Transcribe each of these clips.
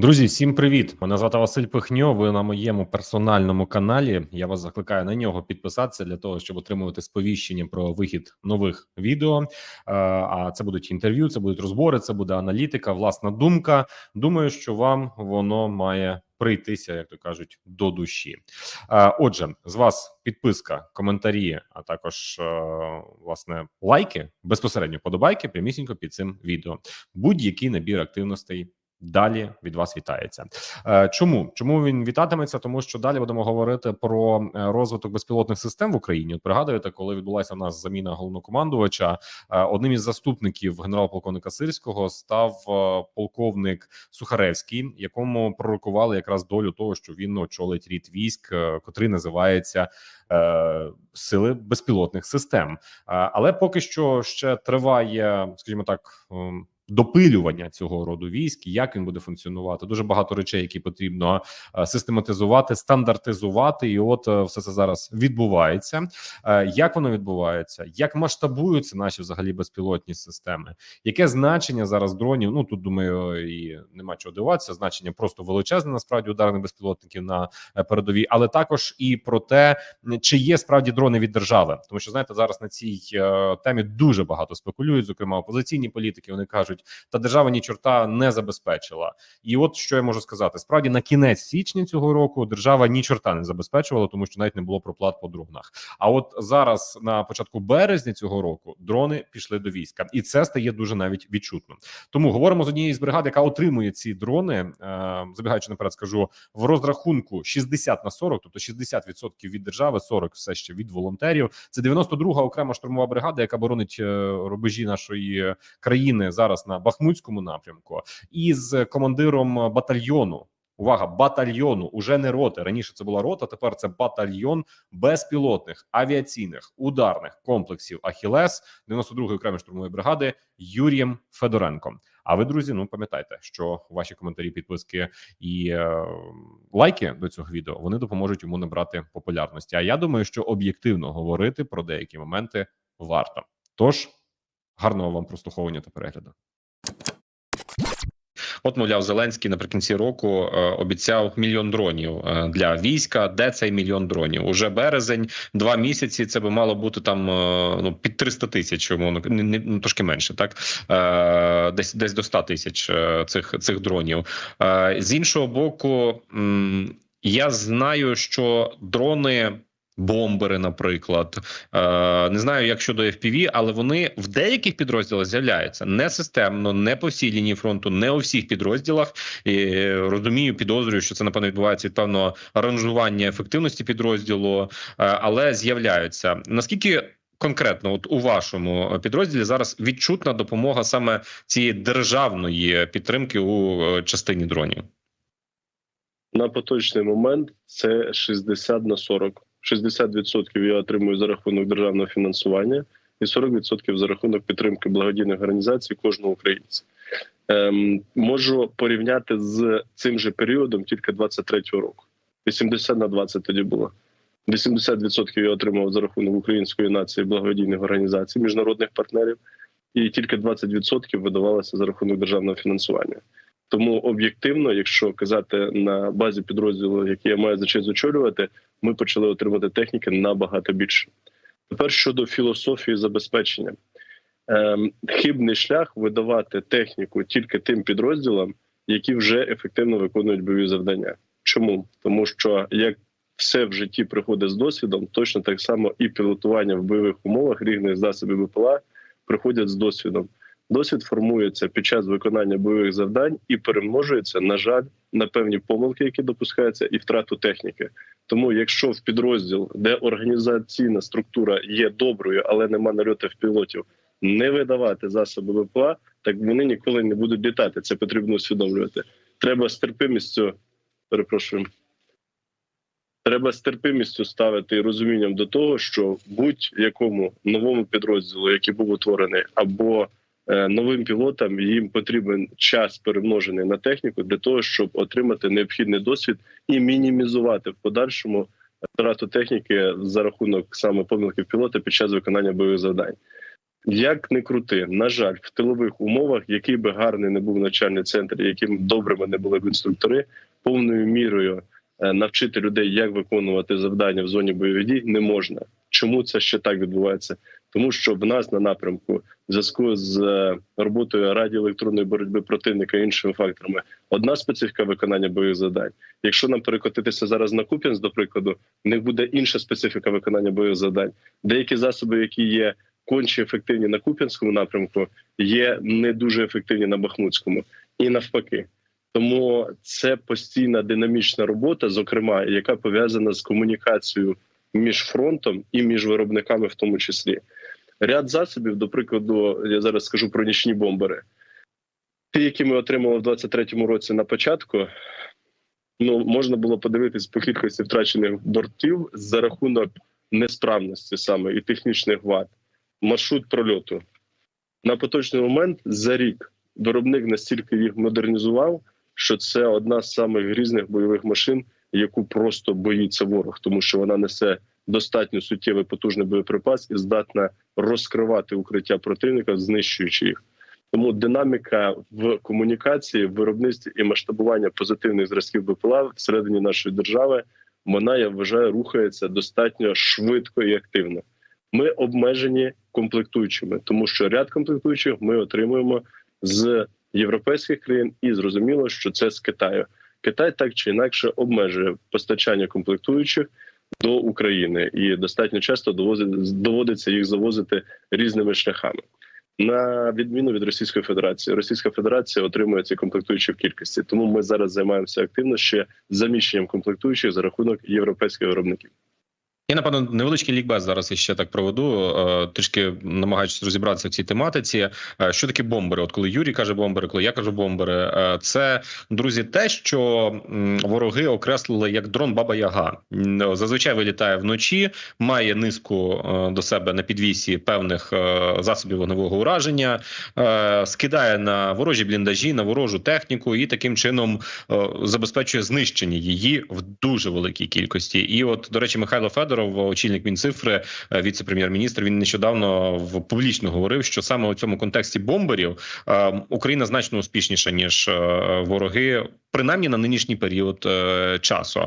Друзі, всім привіт! Мене звати Василь Пихньо. Ви на моєму персональному каналі. Я вас закликаю на нього підписатися для того, щоб отримувати сповіщення про вихід нових відео. Е, А це будуть інтерв'ю, це будуть розбори, це буде аналітика, власна думка. Думаю, що вам воно має прийтися, як то кажуть, до душі. Е, Отже, з вас підписка, коментарі, а також е, власне лайки, безпосередньо подобайки, прямісінько під цим відео. Будь-який набір активностей далі від вас вітається. Е, Чому чому він вітатиметься? Тому що далі будемо говорити про е, розвиток безпілотних систем в Україні. От пригадуєте, коли відбулася в нас заміна головнокомандувача, е, одним із заступників генерал-полковника Сирського став полковник Сухаревський, якому пророкували якраз долю того, що він очолить рід військ, котрий називається Сили безпілотних систем. Але поки що ще триває, скажімо так. Допилювання цього роду військ, як він буде функціонувати, дуже багато речей, які потрібно е, систематизувати, стандартизувати, і от е, все це зараз відбувається. Е, Як воно відбувається? Як масштабуються наші взагалі безпілотні системи? Яке значення зараз дронів? Ну тут думаю, і нема чого дивуватися. Значення просто величезне. Насправді ударних безпілотників на передовій, але також і про те, чи є справді дрони від держави, тому що знаєте, зараз на цій темі дуже багато спекулюють. Зокрема, опозиційні політики вони кажуть, та держава ні чорта не забезпечила. І от що я можу сказати: справді на кінець січня цього року держава ні чорта не забезпечувала, тому що навіть не було проплат по дронах. А от зараз на початку березня цього року дрони пішли до війська, і це стає дуже навіть відчутно. Тому говоримо з однієї з бригад, яка отримує ці дрони. Е, забігаючи наперед, скажу в розрахунку 60 на 40, тобто 60% від держави, 40 все ще від волонтерів. Це 92-га окрема штурмова бригада, яка боронить е, рубежі нашої країни зараз на Бахмутському напрямку, і з командиром батальйону. Увага, батальйону уже не роти. Раніше це була рота. Тепер це батальйон безпілотних авіаційних ударних комплексів Ахілес 92-ї окремої штурмової бригади Юрієм Федоренком. А ви, друзі, ну пам'ятайте, що ваші коментарі, підписки і е, лайки до цього відео вони допоможуть йому набрати популярності. А я думаю, що об'єктивно говорити про деякі моменти варто. Тож гарного вам прослуховування та перегляду. От, мовляв, Зеленський наприкінці року е, обіцяв мільйон дронів е, для війська. Де цей мільйон дронів? Уже березень, два місяці. Це би мало бути там е, ну під 300 тисяч, умовно ну, трошки менше, так десь десь до 100 тисяч цих цих дронів. З іншого боку, я знаю, що дрони. Бомбери, наприклад, е, не знаю, як щодо FPV, але вони в деяких підрозділах з'являються не системно, не по всій лінії фронту, не у всіх підрозділах. І, розумію, підозрюю, що це напевно відбувається від аранжування ефективності підрозділу, е, але з'являються наскільки. Конкретно, от у вашому підрозділі зараз відчутна допомога саме цієї державної підтримки у е, частині дронів. На поточний момент це 60 на 40. 60% я отримую за рахунок державного фінансування, і 40% за рахунок підтримки благодійних організацій кожного українця. Ем, можу порівняти з цим же періодом тільки 23-го року. 80 на 20 тоді було. 80% я отримав за рахунок української нації благодійних організацій, міжнародних партнерів, і тільки 20% видавалося за рахунок державного фінансування. Тому об'єктивно, якщо казати на базі підрозділу, який я маю за честь очолювати, ми почали отримати техніки набагато більше. Тепер щодо філософії забезпечення, ем, хибний шлях видавати техніку тільки тим підрозділам, які вже ефективно виконують бойові завдання. Чому тому, що як все в житті приходить з досвідом, точно так само і пілотування в бойових умовах різних засобів БПЛА приходять з досвідом. Досвід формується під час виконання бойових завдань і перемножується, на жаль, на певні помилки, які допускаються, і втрату техніки. Тому, якщо в підрозділ, де організаційна структура є доброю, але нема нальотів пілотів, не видавати засоби ВПА, так вони ніколи не будуть літати. Це потрібно усвідомлювати. Треба з терпимістю, перепрошую. Треба з терпимістю ставити і розумінням до того, що будь-якому новому підрозділу, який був утворений, або новим пілотам їм потрібен час перемножений на техніку для того, щоб отримати необхідний досвід і мінімізувати в подальшому втрату техніки за рахунок саме помилки пілота під час виконання бойових завдань. Як не крути, на жаль, в тилових умовах, який би гарний не був навчальний центр, яким добрими не були б інструктори, повною мірою е, навчити людей, як виконувати завдання в зоні бойових дій, не можна. Чому це ще так відбувається? Тому що в нас на напрямку в зв'язку з е, роботою радіоелектронної боротьби противника і іншими факторами одна специфіка виконання бойових завдань. Якщо нам перекотитися зараз на Куп'янськ, до прикладу, в них буде інша специфіка виконання бойових завдань. Деякі засоби, які є конче ефективні на Куп'янському напрямку, є не дуже ефективні на Бахмутському, і навпаки. Тому це постійна динамічна робота, зокрема, яка пов'язана з комунікацією між фронтом і між виробниками, в тому числі. Ряд засобів, до прикладу, я зараз скажу про нічні бомбери. Ті, які ми отримали в 23-му році на початку, ну можна було подивитись по кількості втрачених бортів за рахунок несправності саме і технічних вад. Маршрут прольоту на поточний момент за рік виробник настільки їх модернізував, що це одна з самих грізних бойових машин, яку просто боїться ворог, тому що вона несе достатньо суттєвий потужний боєприпас і здатна розкривати укриття противника, знищуючи їх. Тому динаміка в комунікації, в виробництві і масштабування позитивних зразків БПЛА всередині нашої держави, вона я вважаю рухається достатньо швидко і активно. Ми обмежені комплектуючими, тому що ряд комплектуючих ми отримуємо з європейських країн, і зрозуміло, що це з Китаю. Китай так чи інакше обмежує постачання комплектуючих до України, і достатньо часто доводиться їх завозити різними шляхами. На відміну від Російської Федерації, Російська Федерація отримує ці комплектуючі в кількості. Тому ми зараз займаємося активно ще заміщенням комплектуючих за рахунок європейських виробників. Я напевно невеличкий лікбез зараз ще так проведу. е, Трішки намагаючись розібратися в цій тематиці. Е, Що таке бомбери? От коли Юрій каже бомбери, коли я кажу бомбери, е, це друзі, те, що вороги окреслили як дрон Баба Яга. Зазвичай вилітає вночі, має низку до себе на підвісі певних засобів вогневого ураження, скидає на ворожі бліндажі, на ворожу техніку і таким чином забезпечує знищення її в дуже великій кількості. І, от, до речі, Михайло Федоров, очільник Мінцифри, е, віце-прем'єр-міністр, він нещодавно в публічно говорив, що саме у цьому контексті бомберів е, Україна значно успішніша ніж е, вороги. Принаймні на нинішній період часу,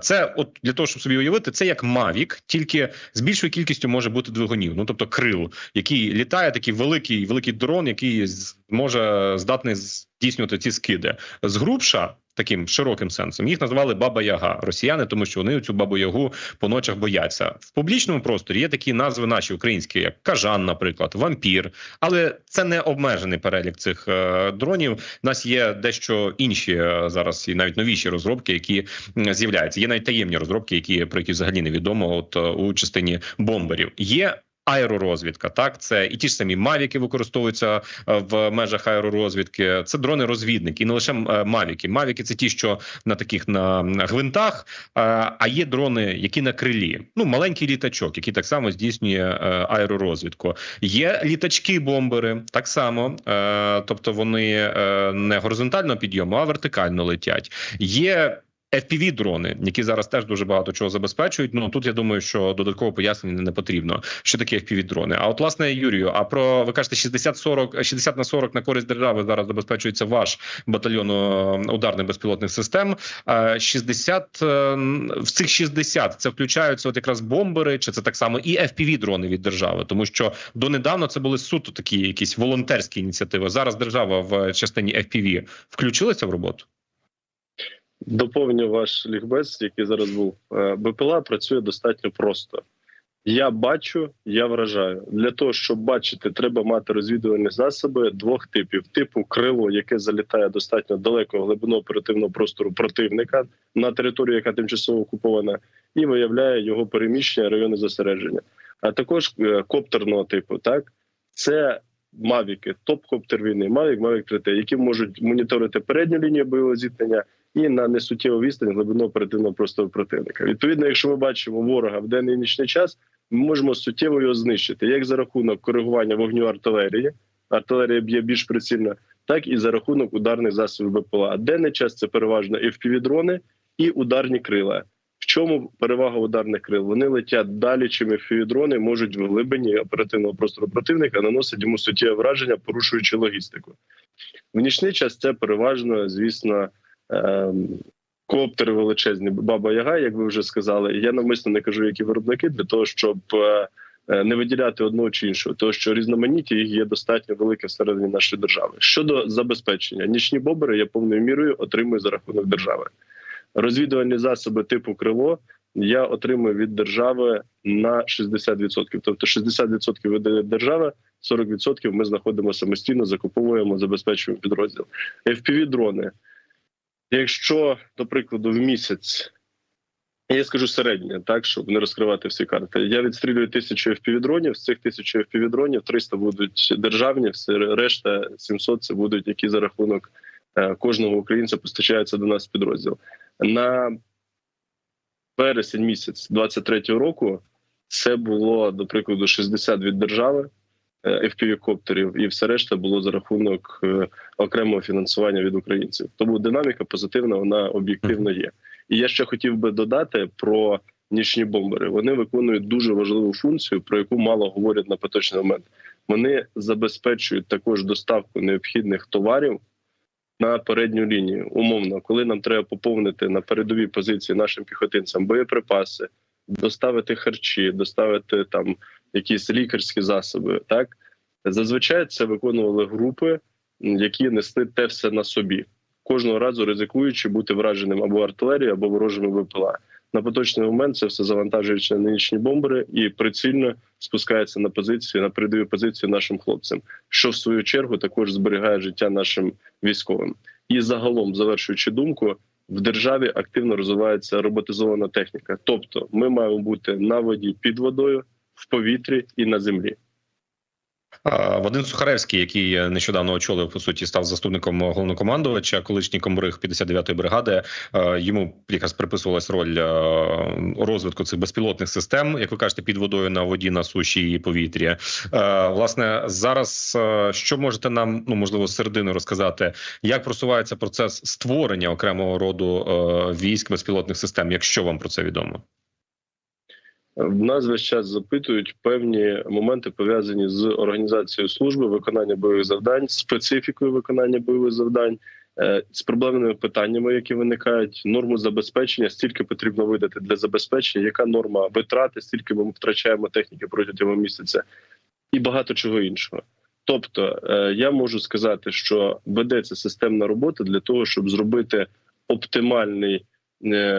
це от для того, щоб собі уявити, це як Мавік, тільки з більшою кількістю може бути двигунів. Ну тобто крил, який літає, такий великий великий дрон, який з- може здатний здійснювати ці скиди. Згрубша таким широким сенсом їх назвали Баба Яга Росіяни, тому що вони цю бабу ягу по ночах бояться. В публічному просторі є такі назви наші українські, як кажан, наприклад, вампір. Але це не обмежений перелік цих е, дронів. У нас є дещо інші е, зараз і навіть новіші розробки, які з'являються. Є навіть таємні розробки, які про які взагалі невідомо. От е, у частині бомберів є. Аеророзвідка, так це і ті ж самі мавіки використовуються е, в межах аеророзвідки. Це дрони-розвідники, і не лише е, мавіки. Мавіки це ті, що на таких на гвинтах. е, А є дрони, які на крилі. Ну маленький літачок, який так само здійснює аеророзвідку. Є літачки-бомбери, так само, тобто вони не горизонтально підйому, а вертикально летять. Є fpv дрони, які зараз теж дуже багато чого забезпечують. Ну тут я думаю, що додатково пояснення не потрібно. Що таке fpv дрони? А от власне Юрію, а про ви кажете 60-40, 60 на 40 на користь держави зараз забезпечується ваш батальйон е, ударних безпілотних систем. Е, 60 е, в цих 60 це включаються от якраз бомбери, чи це так само і fpv дрони від держави, тому що донедавна це були суто такі якісь волонтерські ініціативи. Зараз держава в частині FPV включилася в роботу. Доповню ваш лікбез, який зараз був. Е, БПЛА працює достатньо просто. Я бачу, я вражаю. Для того, щоб бачити, треба мати розвідувальні засоби двох типів: типу крило, яке залітає достатньо далеко глибину оперативного простору противника на територію, яка тимчасово окупована, і виявляє його переміщення райони зосередження. А також е, коптерного типу, так це мавіки, топ-коптер війни, мавік, мавік 3Т, які можуть моніторити передню лінію бойового зіткнення і на несуттєву відстань глибину оперативного простору противника. Відповідно, якщо ми бачимо ворога в денний і нічний час, ми можемо суттєво його знищити, як за рахунок коригування вогню артилерії, артилерія б'є більш прицільно, так і за рахунок ударних засобів БПЛА. Денний час це переважно і впівдрони, і ударні крила. В чому перевага ударних крил? Вони летять далі, чим FPV-дрони можуть в глибині оперативного простору противника наносити йому суттєве враження, порушуючи логістику. В нічний час це переважно, звісно, коптери величезні, баба Яга, як ви вже сказали. Я навмисно не кажу, які виробники, для того, щоб е, е, не виділяти одного чи іншого, тому що різноманіття їх є достатньо велике всередині нашої держави. Щодо забезпечення, нічні бобери я повною мірою отримую за рахунок держави. Розвідувальні засоби типу крило я отримую від держави на 60%. Тобто 60% видає держава, 40% ми знаходимо самостійно, закуповуємо, забезпечуємо підрозділ. fpv дрони Якщо, до прикладу, в місяць, я скажу середнє, так щоб не розкривати всі карти. Я відстрілюю тисячу FPV-дронів, з цих тисячі FPV-дронів 300 будуть державні, все решта 700 це будуть які за рахунок е, кожного українця постачаються до нас підрозділ. На вересень місяць 23-го року це було, до прикладу, 60 від держави. FPV-коптерів, і все решта було за рахунок е, окремого фінансування від українців. Тому динаміка позитивна, вона об'єктивно є. І я ще хотів би додати про нічні бомбери. Вони виконують дуже важливу функцію, про яку мало говорять на поточний момент. Вони забезпечують також доставку необхідних товарів на передню лінію. Умовно, коли нам треба поповнити на передові позиції нашим піхотинцям боєприпаси, доставити харчі, доставити там якісь лікарські засоби. Так зазвичай це виконували групи, які несли те все на собі, кожного разу ризикуючи бути враженим або артилерією, або ворожими ВПЛА. На поточний момент це все завантажується на нічні бомбери і прицільно спускається на позиції на передові позиції нашим хлопцям, що в свою чергу також зберігає життя нашим військовим. І загалом, завершуючи думку, в державі активно розвивається роботизована техніка. Тобто, ми маємо бути на воді під водою, в повітрі і на землі. Вадим Сухаревський, який нещодавно очолив по суті, став заступником головнокомандувача, колишній комбриг 59-ї бригади. е, Йому якраз приписувалась роль е, розвитку цих безпілотних систем, як ви кажете, під водою на воді, на суші і повітрі. Е, Власне, зараз що можете нам, ну можливо, з середини розказати, як просувається процес створення окремого роду військ безпілотних систем, якщо вам про це відомо? В нас весь час запитують певні моменти пов'язані з організацією служби, виконання бойових завдань, специфікою виконання бойових завдань, е, з проблемними питаннями, які виникають. Норму забезпечення, стільки потрібно видати для забезпечення, яка норма витрати, стільки ми втрачаємо техніки протягом місяця, і багато чого іншого. Тобто, е, я можу сказати, що ведеться системна робота для того, щоб зробити оптимальний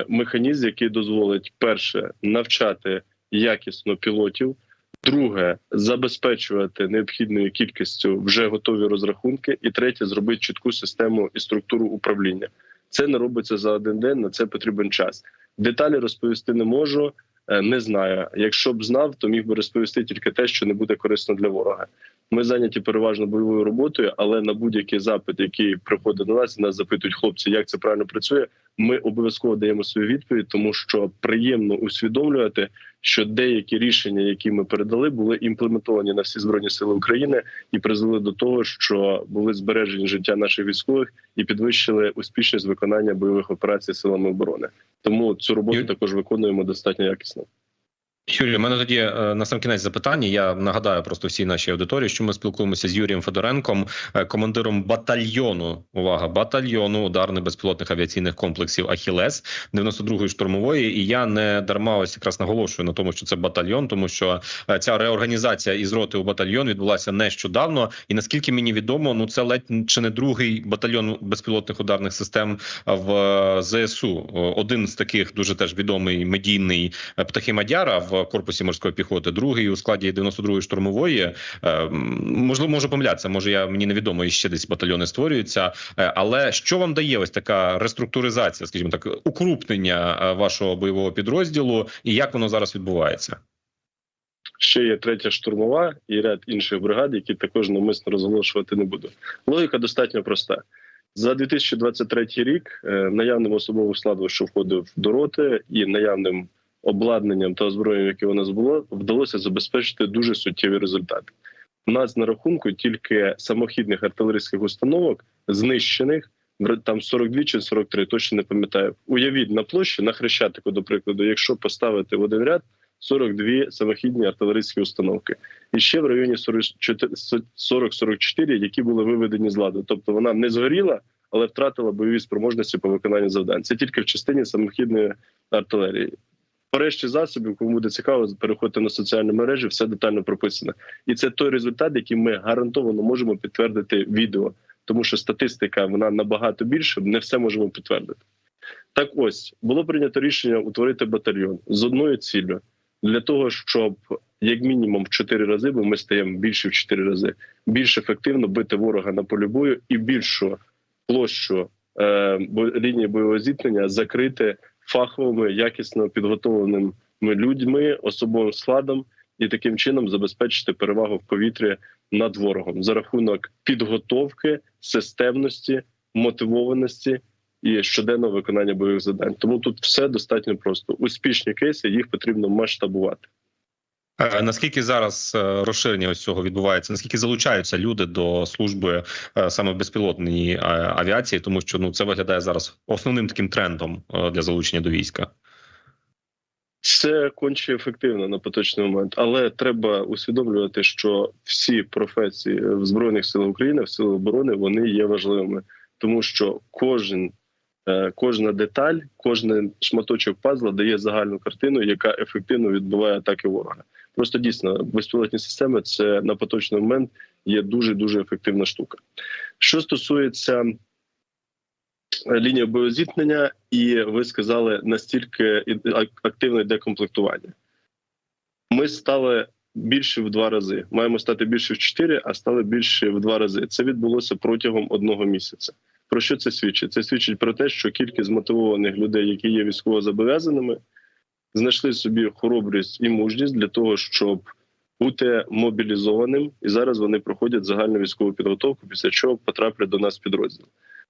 механізм, який дозволить перше навчати якісно пілотів. Друге забезпечувати необхідною кількістю вже готові розрахунки, і третє зробити чітку систему і структуру управління. Це не робиться за один день. На це потрібен час. Деталі розповісти не можу, е, не знаю. Якщо б знав, то міг би розповісти тільки те, що не буде корисно для ворога. Ми зайняті переважно бойовою роботою, але на будь-який запит, який приходить до нас, нас запитують хлопці, як це правильно працює. Ми обов'язково даємо свою відповідь, тому що приємно усвідомлювати, що деякі рішення, які ми передали, були імплементовані на всі збройні сили України і призвели до того, що були збережені життя наших військових і підвищили успішність виконання бойових операцій силами оборони. Тому цю роботу також виконуємо достатньо якісно. Юрій, у мене тоді е, на сам кінець запитання. Я нагадаю просто всій нашій аудиторії, що ми спілкуємося з Юрієм Федоренком, е, командиром батальйону. Увага, батальйону ударних безпілотних авіаційних комплексів Ахілес 92-ї штурмової. І я не дарма ось якраз наголошую на тому, що це батальйон, тому що е, ця реорганізація із роти у батальйон відбулася нещодавно. І наскільки мені відомо, ну це ледь чи не другий батальйон безпілотних ударних систем в ЗСУ. Один з таких дуже теж відомий медійний птахи Мадяра в корпусі морської піхоти, другий у складі 92-ї штурмової. Е, Можливо, можу помилятися. Може, я мені невідомо і ще десь батальйони створюються. Е, Але що вам дає ось така реструктуризація, скажімо так, укрупнення е, вашого бойового підрозділу, і як воно зараз відбувається? Ще є третя штурмова і ряд інших бригад, які також навмисно розголошувати не буду. Логіка достатньо проста. За 2023 рік наявним особовим складом, що входив до роти, і наявним обладнанням та озброєнням, яке у нас було, вдалося забезпечити дуже суттєві результати. У нас на рахунку тільки самохідних артилерійських установок, знищених Там 42 чи 43, точно не пам'ятаю. Уявіть на площі на Хрещатику, до прикладу, якщо поставити в один ряд 42 самохідні артилерійські установки, і ще в районі 40-44, які були виведені з ладу. Тобто вона не згоріла, але втратила бойові спроможності по виконанню завдань. Це тільки в частині самохідної артилерії. По решті засобів, кому буде цікаво, переходьте на соціальні мережі, все детально прописано. І це той результат, який ми гарантовано можемо підтвердити відео, тому що статистика вона набагато більше, не все можемо підтвердити. Так, ось було прийнято рішення утворити батальйон з одною ціллю для того, щоб як мінімум в 4 рази, бо ми стаємо більше в 4 рази, більш ефективно бити ворога на полі бою і більшу площу е, лінії бойового зіткнення закрити фаховими, якісно підготовленими людьми, особовим складом, і таким чином забезпечити перевагу в повітрі над ворогом за рахунок підготовки, системності, мотивованості і щоденного виконання бойових завдань. Тому тут все достатньо просто. Успішні кейси їх потрібно масштабувати. Е, Наскільки зараз е, розширення ось цього відбувається? Наскільки залучаються люди до служби е, саме е, авіації, тому що ну це виглядає зараз основним таким трендом для залучення до війська? Це конче ефективно на поточний момент, але треба усвідомлювати, що всі професії в збройних силах України, в силах оборони, вони є важливими, тому що кожен. Е, Кожна деталь, кожен шматочок пазла дає загальну картину, яка ефективно відбиває атаки ворога. Просто дійсно безпілотні системи це на поточний момент є дуже дуже ефективна штука. Що стосується е, лінії боєзіткнення, і ви сказали настільки активне декомплектування. Ми стали більше в два рази. Маємо стати більше в чотири, а стали більше в два рази. Це відбулося протягом одного місяця. Про що це свідчить? Це свідчить про те, що кількість мотивованих людей, які є військовозобов'язаними, знайшли собі хоробрість і мужність для того, щоб бути мобілізованим, і зараз вони проходять загальну військову підготовку, після чого потраплять до нас підрозділ.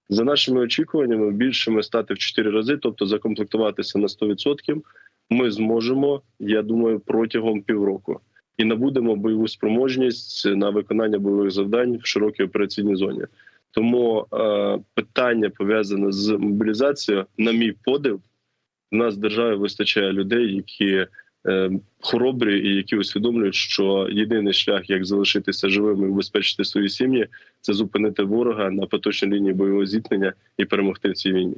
За нашими очікуваннями, більшими стати в 4 рази, тобто закомплектуватися на 100%, ми зможемо, я думаю, протягом півроку і набудемо бойову спроможність на виконання бойових завдань в широкій операційній зоні. Тому е, питання пов'язане з мобілізацією, на мій подив, в нас в державі вистачає людей, які е, хоробрі і які усвідомлюють, що єдиний шлях, як залишитися живими і убезпечити свої сім'ї, це зупинити ворога на поточній лінії бойового зіткнення і перемогти в цій війні.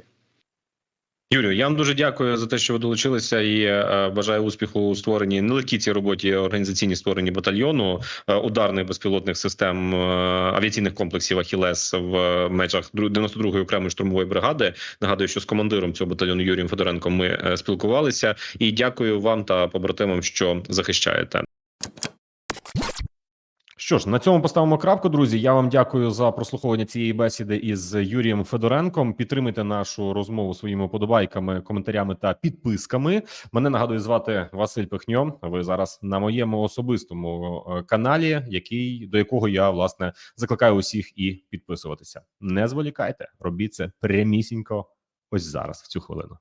Юрію, я вам дуже дякую за те, що ви долучилися, і е, бажаю успіху у створенні не легкій цій роботі, організаційній створенні батальйону е, ударних безпілотних систем е, авіаційних комплексів Ахілес в межах дру- 92-ї окремої штурмової бригади. Нагадую, що з командиром цього батальйону Юрієм Федоренком ми спілкувалися. І дякую вам та побратимам, що захищаєте. Що ж, на цьому поставимо крапку, друзі. Я вам дякую за прослуховування цієї бесіди із Юрієм Федоренком. Підтримуйте нашу розмову своїми подобайками, коментарями та підписками. Мене нагадую звати Василь Пихньо. Ви зараз на моєму особистому е, каналі, який до якого я власне закликаю усіх і підписуватися. Не зволікайте, робіть це прямісінько ось зараз, в цю хвилину.